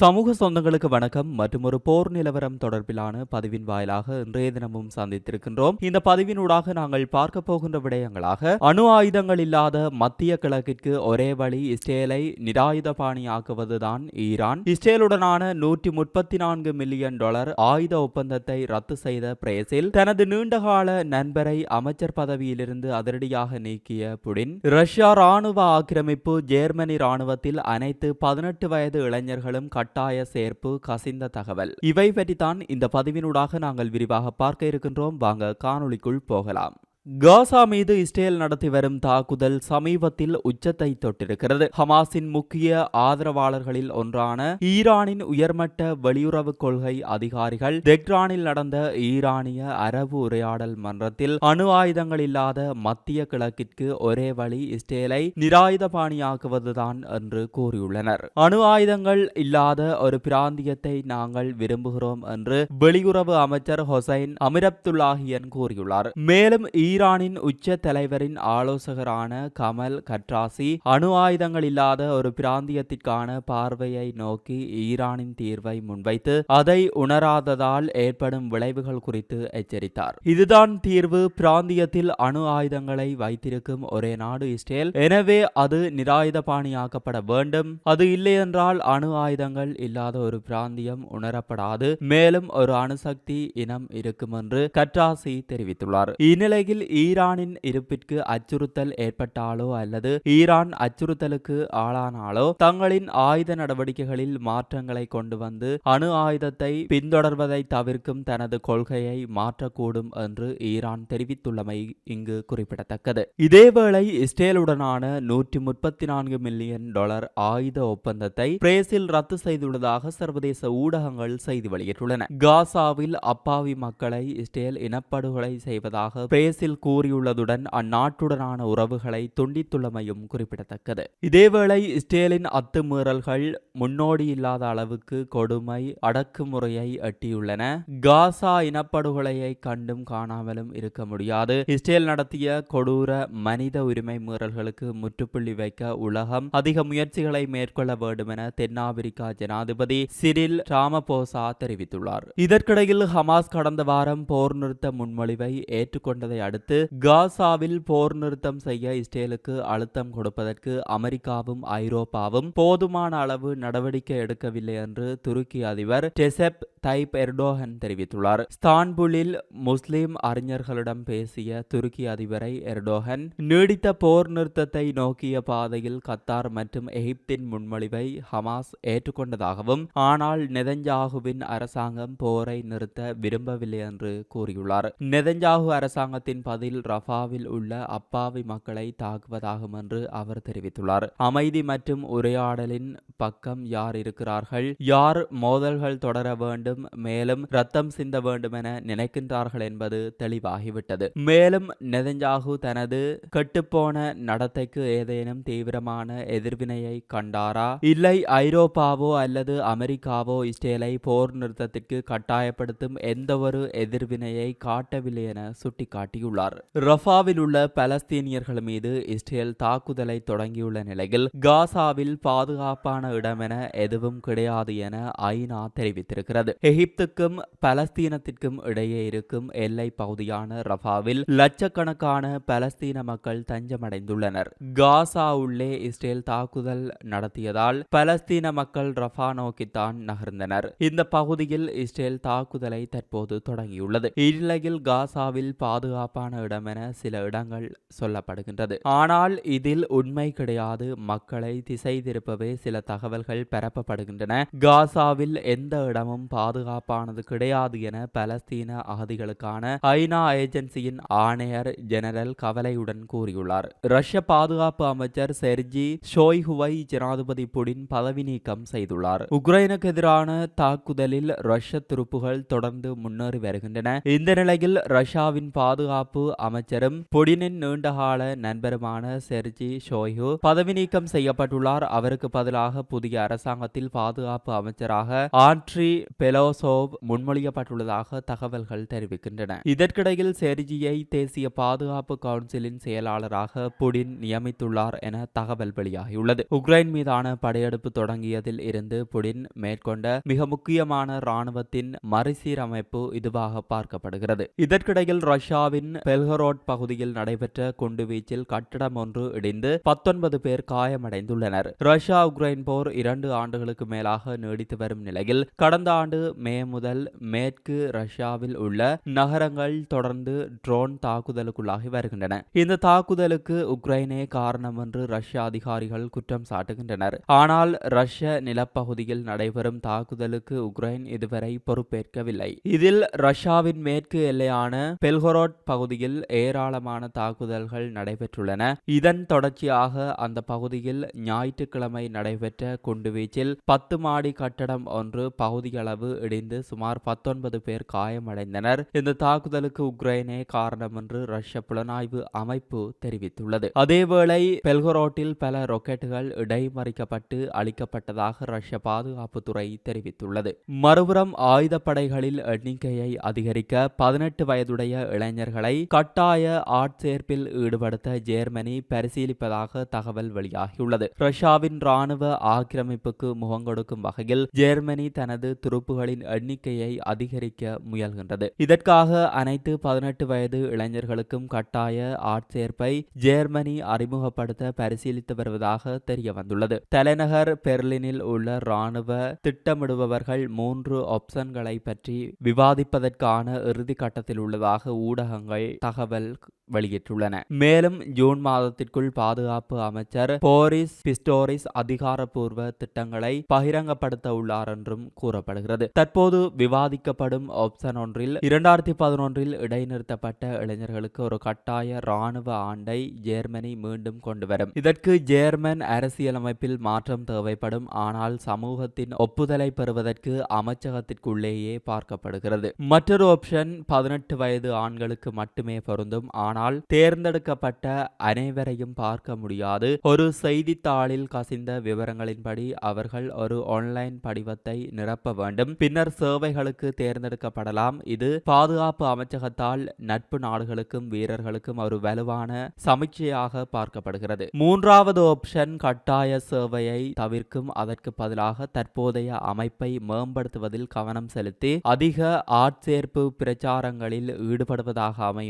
சமூக சொந்தங்களுக்கு வணக்கம். மற்றும் ஒரு போர் நிலவரம் தொடர்பிலான பதிவின் வாயிலாக இன்றைய தினமும் சந்தித்திருக்கின்றோம். இந்த பதிவினூடாக நாங்கள் பார்க்க போகின்ற விடயங்களாக அணு ஆயுதங்கள் இல்லாத மத்திய கிழக்கிற்கு ஒரே வழி இஸ்ரேலை நிராயுதபாணியாக்குவதுதான் ஈரான். இஸ்ரேலுடனான நூற்றி முப்பத்தி நான்கு மில்லியன் டாலர் ஆயுத ஒப்பந்தத்தை ரத்து செய்த பிரேசில் தனது நீண்டகால நண்பரை அமைச்சர் பதவியிலிருந்து அதிரடியாக நீக்கிய புடின் ரஷ்யா ராணுவ ஆக்கிரமிப்பு ஜெர்மனி ராணுவத்தில் அனைத்து பதினெட்டு வயது இளைஞர்களும் கட்டாய சேர்ப்பு கசிந்த தகவல். இவை பற்றித்தான் இந்த பதிவினூடாக நாங்கள் விரிவாக பார்க்க இருக்கின்றோம். வாங்க காணொளிக்குள் போகலாம். காசா மீது இஸ்ரேல் நடத்தி வரும் தாக்குதல் சமீபத்தில் உச்சத்தை தொட்டிருக்கிறது. ஹமாஸின் முக்கிய ஆதரவாளர்களில் ஒன்றான ஈரானின் உயர்மட்ட வெளியுறவு கொள்கை அதிகாரிகள் தெக்ரானில் நடந்த ஈரானிய அரபு உரையாடல் மன்றத்தில் அணு ஆயுதங்கள் இல்லாத மத்திய கிழக்கிற்கு ஒரே வழி இஸ்ரேலை நிராயுதபாணியாக்குவதுதான் என்று கூறியுள்ளனர். அணு ஆயுதங்கள் இல்லாத ஒரு பிராந்தியத்தை நாங்கள் விரும்புகிறோம் என்று வெளியுறவு அமைச்சர் ஹொசைன் அமிரப்துல்லாஹியன் கூறியுள்ளார். மேலும் ஈரான் ஈரானின் உச்ச தலைவரின் ஆலோசகரான கமல் கட்ராசி அணு ஆயுதங்கள் இல்லாத ஒரு பிராந்தியத்திற்கான பார்வையை நோக்கி ஈரானின் தீர்வை முன்வைத்து அதை உணராததால் ஏற்படும் விளைவுகள் குறித்து எச்சரித்தார். இதுதான் தீர்வு. பிராந்தியத்தில் அணு ஆயுதங்களை வைத்திருக்கும் ஒரே நாடு இஸ்ரேல். எனவே அது நிராயுதபாணியாக்கப்பட வேண்டும். அது இல்லையென்றால் அணு ஆயுதங்கள் இல்லாத ஒரு பிராந்தியம் உணரப்படாது. மேலும் ஒரு அணுசக்தி இனம் இருக்கும் என்று கட்ராசி தெரிவித்துள்ளார். இந்நிலையில் ஈரானின் இருப்பிற்கு அச்சுறுத்தல் ஏற்பட்டாலோ அல்லது ஈரான் அச்சுறுத்தலுக்கு ஆளானாலோ தங்களின் ஆயுத நடவடிக்கைகளில் மாற்றங்களை கொண்டு வந்து அணு ஆயுதத்தை பின்தொடர்வதை தவிர்க்கும் தனது கொள்கையை மாற்றக்கூடும் என்று ஈரான் தெரிவித்துள்ளமை இங்கு குறிப்பிடத்தக்கது. இதேவேளை இஸ்ரேலுடனான நூற்றி முப்பத்தி நான்கு மில்லியன் டாலர் ஆயுத ஒப்பந்தத்தை பிரேசில் ரத்து செய்துள்ளதாக சர்வதேச ஊடகங்கள் செய்தி வெளியிட்டுள்ளன. காசாவில் அப்பாவி மக்களை இஸ்ரேல் இனப்படுகொலை செய்வதாக பிரேசில் கூறியுள்ளதுடன் அந்நாட்டுடனான உறவுகளை துண்டித்துள்ளமையும் குறிப்பிடத்தக்கது. இதேவேளை இஸ்ரேலின் அத்துமீறல்கள் முன்னோடி இல்லாத அளவுக்கு கொடுமை அடக்குமுறையை எட்டியுள்ளன. காசா இனப்படுகொலையை கண்டும் காணாமலும் இருக்க முடியாது. இஸ்ரேல் நடத்திய கொடூர மனித உரிமை மீறல்களுக்கு முற்றுப்புள்ளி வைக்க உலகம் அதிக முயற்சிகளை மேற்கொள்ள வேண்டும் என தென்னாப்பிரிக்கா ஜனாதிபதி சிரில் ராமபோசா தெரிவித்துள்ளார். இதற்கிடையில் ஹமாஸ் கடந்த வாரம் போர் நிறுத்த முன்மொழிவை ஏற்றுக்கொண்டதை அடுத்து காசாவில் போர் நிறுத்தம் செய்ய இஸ்ரேலுக்கு அழுத்தம் கொடுப்பதற்கு அமெரிக்காவும் ஐரோப்பாவும் போதுமான அளவு நடவடிக்கை எடுக்கவில்லை என்று துருக்கி அதிபர் டெசெப் தைப் எர்டோகன் தெரிவித்துள்ளார். ஸ்தான்புலில் முஸ்லிம் அறிஞர்களிடம் பேசிய துருக்கி அதிபரை எர்டோகன் நீடித்த போர் நிறுத்தத்தை நோக்கிய பாதையில் கத்தார் மற்றும் எகிப்தின் முன்மொழிவை ஹமாஸ் ஏற்றுக்கொண்டதாகவும் ஆனால் நெதஞ்சாகுவின் அரசாங்கம் போரை நிறுத்த விரும்பவில்லை என்று கூறியுள்ளார். நெதஞ்சாகு அரசாங்கத்தின் பதில் ரஃபாவில் உள்ள அப்பாவி மக்களை தாக்குவதாகும் என்று அவர் தெரிவித்துள்ளார். அமைதி மற்றும் உரையாடலின் பக்கம் யார் இருக்கிறார்கள்? யார் மோதல்கள் தொடர வேண்டும் மேலும் ரத்தம் சிந்த வேண்டும் என நினைக்கின்றார்கள் என்பது தெளிவாகிவிட்டது. மேலும் நெதஞ்சாகு தனது கெட்டுப்போன நடத்தைக்கு ஏதேனும் தீவிரமான எதிர்வினையை கண்டாரா? இல்லை ஐரோப்பாவோ அல்லது அமெரிக்காவோ இஸ்ரேலை போர் நிறுத்தத்திற்கு கட்டாயப்படுத்தும் எந்தவொரு எதிர்வினையை காட்டவில்லை என சுட்டிக்காட்டியுள்ளார். ரஃபாவில் உள்ள பலஸ்தீனியர்கள் மீது இஸ்ரேல் தாக்குதலை தொடங்கியுள்ள நிலையில் காசாவில் பாதுகாப்பான இடம் என எதுவும் கிடையாது என ஐநா தெரிவித்திருக்கிறது. எகிப்துக்கும் பலஸ்தீனத்திற்கும் இடையே இருக்கும் எல்லை பகுதியான ரஃபாவில் லட்சக்கணக்கான பலஸ்தீன மக்கள் தஞ்சமடைந்துள்ளனர். காசா உள்ளே இஸ்ரேல் தாக்குதல் நடத்தியதால் பலஸ்தீன மக்கள் ரஃபா நோக்கித்தான் நகர்ந்தனர். இந்த பகுதியில் இஸ்ரேல் தாக்குதலை தற்போது தொடங்கியுள்ளது. இந்நிலையில் காசாவில் பாதுகாப்பான இடம் என சில இடங்கள் சொல்லப்படுகின்றது. ஆனால் இதில் உண்மை கிடையாது. மக்களை திசை திருப்பவே சில தகவல்கள் பரப்பப்படுகின்றன. காசாவில் எந்த இடமும் பாதுகாப்பானது கிடையாது என பலஸ்தீன அகதிகளுக்கான ஐநா ஏஜென்சியின் ஆணையர் ஜெனரல் கவலையுடன் கூறியுள்ளார். ரஷ்ய பாதுகாப்பு அமைச்சர் செர்ஜி ஷோய்ஹுவை ஜனாதிபதி புடின் பதவி நீக்கம் செய்துள்ளார். உக்ரைனுக்கு எதிரான தாக்குதலில் ரஷ்ய துருப்புகள் தொடர்ந்து முன்னேறி வருகின்றன. இந்த நிலையில் ரஷ்யாவின் பாதுகாப்பு பாதுகாப்பு அமைச்சரும் புடினின் நீண்டகால நண்பருமான செர்ஜி ஷோய்ஹு பதவி நீக்கம் செய்யப்பட்டுள்ளார். அவருக்கு பதிலாக புதிய அரசாங்கத்தில் பாதுகாப்பு அமைச்சராக ஆண்ட்ரி பெலோசோவ் முன்மொழியப்பட்டுள்ளதாக தகவல்கள் தெரிவிக்கின்றன. இதற்கிடையில் செர்ஜியை தேசிய பாதுகாப்பு கவுன்சிலின் செயலாளராக புடின் நியமித்துள்ளார் என தகவல் வெளியாகியுள்ளது. உக்ரைன் மீதான படையெடுப்பு தொடங்கியதில் இருந்து புடின் மேற்கொண்ட மிக முக்கியமான ராணுவத்தின் மறுசீரமைப்பு இதுவாக பார்க்கப்படுகிறது. இதற்கிடையில் ரஷ்யாவின் பெல்கரோட் பகுதியில் நடைபெற்ற குண்டுவீச்சில் கட்டடம் ஒன்று இடிந்து பத்தொன்பது பேர் காயமடைந்துள்ளனர். ரஷ்யா உக்ரைன் போர் இரண்டு ஆண்டுகளுக்கு மேலாக நீடித்து வரும் நிலையில் கடந்த ஆண்டு மே முதல் மேற்கு ரஷ்யாவில் உள்ள நகரங்கள் தொடர்ந்து ட்ரோன் தாக்குதலுக்குள்ளாகி வருகின்றன. இந்த தாக்குதலுக்கு உக்ரைனே காரணம் என்று ரஷ்ய அதிகாரிகள் குற்றம் சாட்டுகின்றனர். ஆனால் ரஷ்ய நிலப்பகுதியில் நடைபெறும் தாக்குதலுக்கு உக்ரைன் இதுவரை பொறுப்பேற்கவில்லை. இதில் ரஷ்யாவின் மேற்கு எல்லையான பெல்கொரோட் பகுதியில் ஏராளமான தாக்குதல்கள் நடைபெற்றுள்ளன. இதன் தொடர்ச்சியாக அந்த பகுதியில் ஞாயிற்றுக்கிழமை நடைபெற்ற குண்டுவீச்சில் பத்து மாடி கட்டடம் ஒன்று பகுதியளவு இடிந்து சுமார் பத்தொன்பது பேர் காயமடைந்தனர். இந்த தாக்குதலுக்கு உக்ரைனே காரணம் என்று ரஷ்ய புலனாய்வு அமைப்பு தெரிவித்துள்ளது. அதேவேளை பெல்கரோட்டில் பல ராக்கெட்டுகள் இடைமறிக்கப்பட்டு அளிக்கப்பட்டதாக ரஷ்ய பாதுகாப்புத்துறை தெரிவித்துள்ளது. மறுபுறம் ஆயுதப்படைகளில் எண்ணிக்கையை அதிகரிக்க பதினெட்டு வயதுடைய இளைஞர்களை கட்டாய ஆட்சேர்ப்பில் ஈடுபடுத்த ஜெர்மனி பரிசீலிப்பதாக தகவல் வெளியாகியுள்ளது. ரஷ்யாவின் ராணுவ ஆக்கிரமிப்புக்கு முகங்கொடுக்கும் வகையில் ஜெர்மனி தனது துருப்புகளின் எண்ணிக்கையை அதிகரிக்க முயல்கின்றது. இதற்காக அனைத்து பதினெட்டு வயது இளைஞர்களுக்கும் கட்டாய ஆட்சேர்ப்பை ஜெர்மனி அறிமுகப்படுத்த பரிசீலித்து வருவதாக தெரிய வந்துள்ளது தலைநகர் பெர்லினில் உள்ள ராணுவ திட்டமிடுபவர்கள் மூன்று ஆப்ஷன்களை பற்றி விவாதிப்பதற்கான இறுதி கட்டத்தில் உள்ளதாக ஊடகங்கள் தகவல் வெளியிட்டுள்ளன. மேலும் ஜூன் மாதத்திற்குள் பாதுகாப்பு அமைச்சர் போரிஸ் பிஸ்டோரிஸ் அதிகாரப்பூர்வ திட்டங்களை பகிரங்கப்படுத்த உள்ளார் என்றும் கூறப்படுகிறது. தற்போது விவாதிக்கப்படும் ஆப்ஷன் ஒன்றில் இரண்டாயிரத்தி பதினொன்றில் இடைநிறுத்தப்பட்ட இளைஞர்களுக்கு ஒரு கட்டாய ராணுவ ஆண்டை ஜெர்மனி மீண்டும் கொண்டு வரும். இதற்கு ஜேர்மன் அரசியலமைப்பில் மாற்றம் தேவைப்படும். ஆனால் சமூகத்தின் ஒப்புதலை பெறுவதற்கு அமைச்சகத்திற்குள்ளேயே பார்க்கப்படுகிறது. மற்றொரு ஆப்ஷன் பதினெட்டு வயது ஆண்களுக்கு மட்டுமே மட்டுமே பொருந்தும். ஆனால் தேர்ந்தெடுக்கப்பட்ட அனைவரையும் பார்க்க முடியாது. ஒரு செய்தித்தாளில் கசிந்த விவரங்களின்படி அவர்கள் ஒரு ஆன்லைன் படிவத்தை நிரப்ப வேண்டும். பின்னர் சேவைகளுக்கு தேர்ந்தெடுக்கப்படலாம். இது பாதுகாப்பு அமைச்சகத்தால் நட்பு நாடுகளுக்கும் வீரர்களுக்கும் ஒரு வலுவான சமீட்சையாக பார்க்கப்படுகிறது. மூன்றாவது ஆப்ஷன் கட்டாய சேவையை தவிர்க்கும். அதற்கு பதிலாக தற்போதைய அமைப்பை மேம்படுத்துவதில் கவனம் செலுத்தி அதிக ஆட்சேர்ப்பு பிரச்சாரங்களில் ஈடுபடுவதாக அமையும்.